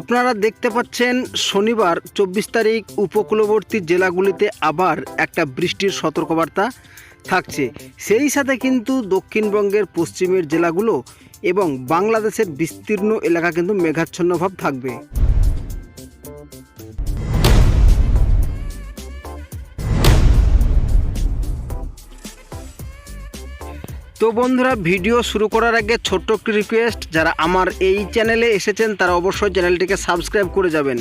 আপনারা দেখতে পাচ্ছেন শনিবার চব্বিশ তারিখ উপকূলবর্তী জেলাগুলিতে আবার একটা বৃষ্টির সতর্কবার্তা থাকছে। সেই সাথে কিন্তু দক্ষিণবঙ্গের পশ্চিমের জেলাগুলো এবং বাংলাদেশের বিস্তীর্ণ এলাকা কিন্তু মেঘাচ্ছন্নভাব থাকবে। তো বন্ধুরা, ভিডিও শুরু করার আগে ছোট্ট একটি রিকোয়েস্ট যারা আমার এই চ্যানেলে এসেছেন, তারা অবশ্যই চ্যানেলটিকে সাবস্ক্রাইব করে যাবেন।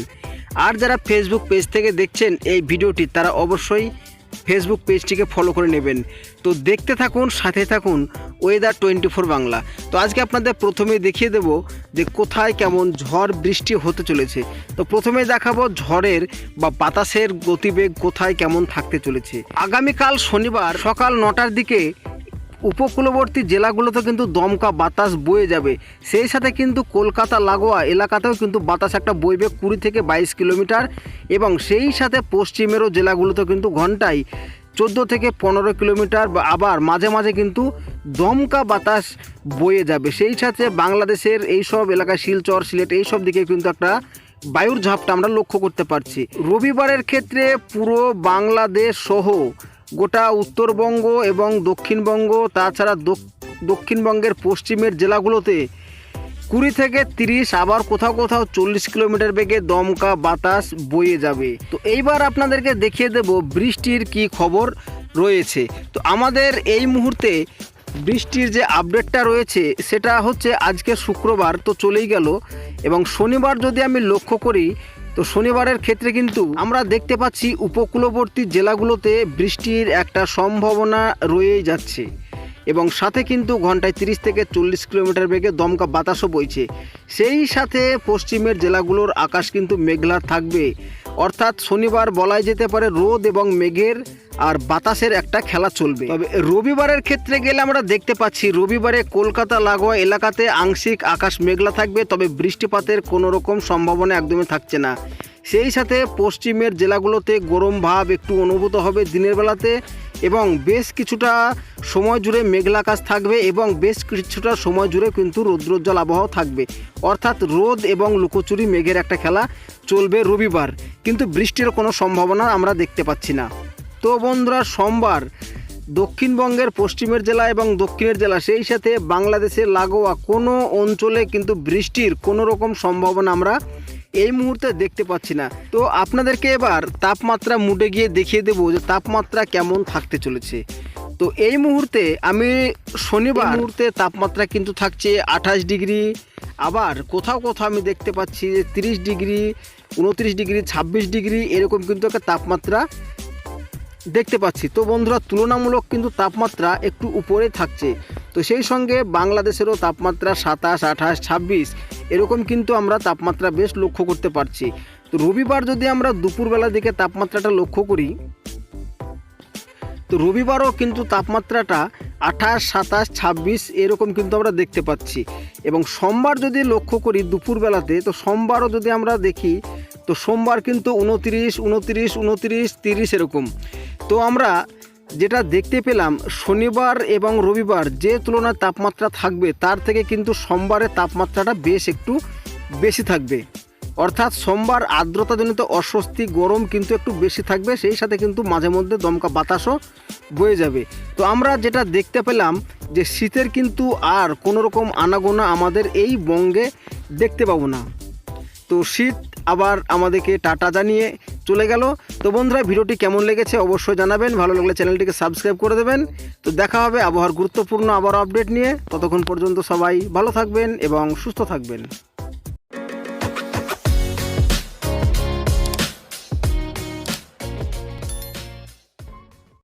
আর যারা ফেসবুক পেজ থেকে দেখছেন এই ভিডিওটি, তারা অবশ্যই ফেসবুক পেজটিকে ফলো করে নেবেন। তো দেখতে থাকুন সাথে থাকুন ওয়েদার টোয়েন্টি ফোর বাংলা। তো আজকে আপনাদের প্রথমে দেখিয়ে দেব যে কোথায় কেমন ঝড় বৃষ্টি হতে চলেছে। তো প্রথমে দেখাবো ঝড়ের বা বাতাসের গতিবেগ কোথায় কেমন থাকতে চলেছে। আগামীকাল শনিবার সকাল নটার দিকে উপকূলবর্তী জেলাগুলোতে কিন্তু দমকা বাতাস বয়ে যাবে। সেই সাথে কিন্তু কলকাতা, লাগোয়া এলাকাতেও কিন্তু বাতাস একটা বইবে কুড়ি থেকে বাইশ কিলোমিটার এবং সেই সাথে পশ্চিমেরও জেলাগুলোতে কিন্তু ঘন্টায় চোদ্দ থেকে পনেরো কিলোমিটার বা আবার মাঝে মাঝে কিন্তু দমকা বাতাস বয়ে যাবে। সেই সাথে বাংলাদেশের এই সব এলাকায় শিলচর, সিলেট এই সব দিকে কিন্তু একটা বায়ুর ঝাপটা আমরা লক্ষ্য করতে পারছি। রবিবারের ক্ষেত্রে পুরো বাংলাদেশ সহ গোটা উত্তরবঙ্গ এবং দক্ষিণবঙ্গ, তাছাড়া দক- দক্ষিণবঙ্গের পশ্চিমের জেলাগুলোতে কুড়ি থেকে তিরিশ, আবার কোথাও কোথাও চল্লিশ কিলোমিটার বেগে দমকা বাতাস বয়ে যাবে। তো এইবার আপনাদেরকে দেখিয়ে দেব বৃষ্টির কি খবর রয়েছে। তো আমাদের এই মুহূর্তে বৃষ্টির যে আপডেটটা রয়েছে, সেটা হচ্ছে আজকে শুক্রবার, তো চলেই গেল। এবং শনিবার যদি আমি লক্ষ্য করি তো শনিবারের ক্ষেত্রে কিন্তু আমরা দেখতে পাচ্ছি উপকূলবর্তী জেলাগুলোতে বৃষ্টির একটা সম্ভাবনা রয়েই যাচ্ছে। এবং সাথে কিন্তু ঘন্টায় তিরিশ থেকে চল্লিশ কিলোমিটার বেগে দমকা বাতাসও বইছে। সেই সাথে পশ্চিমের জেলাগুলোর আকাশ কিন্তু মেঘলা থাকবে। অর্থাৎ শনিবার বলাই যেতে পারে রোদ এবং মেঘের আর বাতাসের একটা খেলা চলবে। তবে রবিবারের ক্ষেত্রে গেলে আমরা দেখতে পাচ্ছি রবিবারে কলকাতা লাগোয়া এলাকাতে আংশিক আকাশ মেঘলা থাকবে, তবে বৃষ্টিপাতের কোনো রকম সম্ভাবনা একদমই থাকছে না। সেই সাথে পশ্চিমের জেলাগুলোতে গরম ভাব একটু অনুভূত হবে দিনের বেলাতে এবং বেশ কিছুটা সময় জুড়ে মেঘলা আকাশ থাকবে এবং বেশ কিছুটা সময় জুড়ে কিন্তু রৌদ্রোজ্জ্বল আবহাওয়া থাকবে। অর্থাৎ রোদ এবং লুকোচুরি মেঘের একটা খেলা চলবে রবিবার। কিন্তু বৃষ্টির কোনো সম্ভাবনা আমরা দেখতে পাচ্ছি না। তো বন্ধুরা সোমবার দক্ষিণবঙ্গের পশ্চিমের জেলা এবং দক্ষিণের জেলা, সেই সাথে বাংলাদেশের লাগোয়া কোনো অঞ্চলে কিন্তু বৃষ্টির কোনো রকম সম্ভাবনা আমরা এই মুহূর্তে দেখতে পাচ্ছি না। তো আপনাদেরকে এবার তাপমাত্রা মুডে গিয়ে দেখিয়ে দেবো যে তাপমাত্রা কেমন থাকতে চলেছে। তো এই মুহূর্তে আমি শনিবার মুহূর্তে তাপমাত্রা কিন্তু থাকছে আঠাশ ডিগ্রি, আবার কোথাও কোথাও আমি দেখতে পাচ্ছি যে তিরিশ ডিগ্রি, উনত্রিশ ডিগ্রি, ছাব্বিশ ডিগ্রি, এরকম কিন্তু একটা তাপমাত্রা দেখতে পাচ্ছি। তো বন্ধুরা, তুলনামূলক কিন্তু তাপমাত্রা একটু উপরে থাকছে। তো সেই সঙ্গে বাংলাদেশেরও তাপমাত্রা সাতাশ, আঠাশ, ছাব্বিশ, এরকম কিন্তু আমরা তাপমাত্রা বেশ লক্ষ্য করতে পারছি। তো রবিবার যদি আমরা দুপুরবেলার দিকে তাপমাত্রাটা লক্ষ্য করি, তো রবিবারও কিন্তু তাপমাত্রাটা আঠাশ, সাতাশ, ছাব্বিশ, এরকম কিন্তু আমরা দেখতে পাচ্ছি। এবং সোমবার যদি লক্ষ্য করি দুপুরবেলাতে, তো সোমবারও যদি আমরা দেখি তো সোমবার কিন্তু উনতিরিশ উনতিরিশ উনতিরিশ, তিরিশ এরকম। তো আমরা যেটা দেখতে পেলাম, শনিবার এবং রবিবার যে তুলনায় তাপমাত্রা থাকবে, তার থেকে কিন্তু সোমবারের তাপমাত্রাটা বেশ একটু বেশি থাকবে। অর্থাৎ সোমবার আর্দ্রতাজনিত অস্বস্তি, গরম কিন্তু একটু বেশি থাকবে, সেই সাথে কিন্তু মাঝে মধ্যে দমকা বাতাসও বয়ে যাবে। তো আমরা যেটা দেখতে পেলাম যে শীতের কিন্তু আর কোনো রকম আনাগোনা আমাদের এই বঙ্গে দেখতে পাবো না। তো শীত আবার আমাদেরকে টাটা জানিয়ে চলে গেল। তো বন্ধুরা, ভিডিওটি কেমন লেগেছে অবশ্যই জানাবেন। ভালো লাগলে চ্যানেলটিকে সাবস্ক্রাইব করে দেবেন। তো দেখা হবে আবহাওয়ার গুরুত্বপূর্ণ আবার আপডেট নিয়ে। ততক্ষণ পর্যন্ত সবাই ভালো থাকবেন এবং সুস্থ থাকবেন।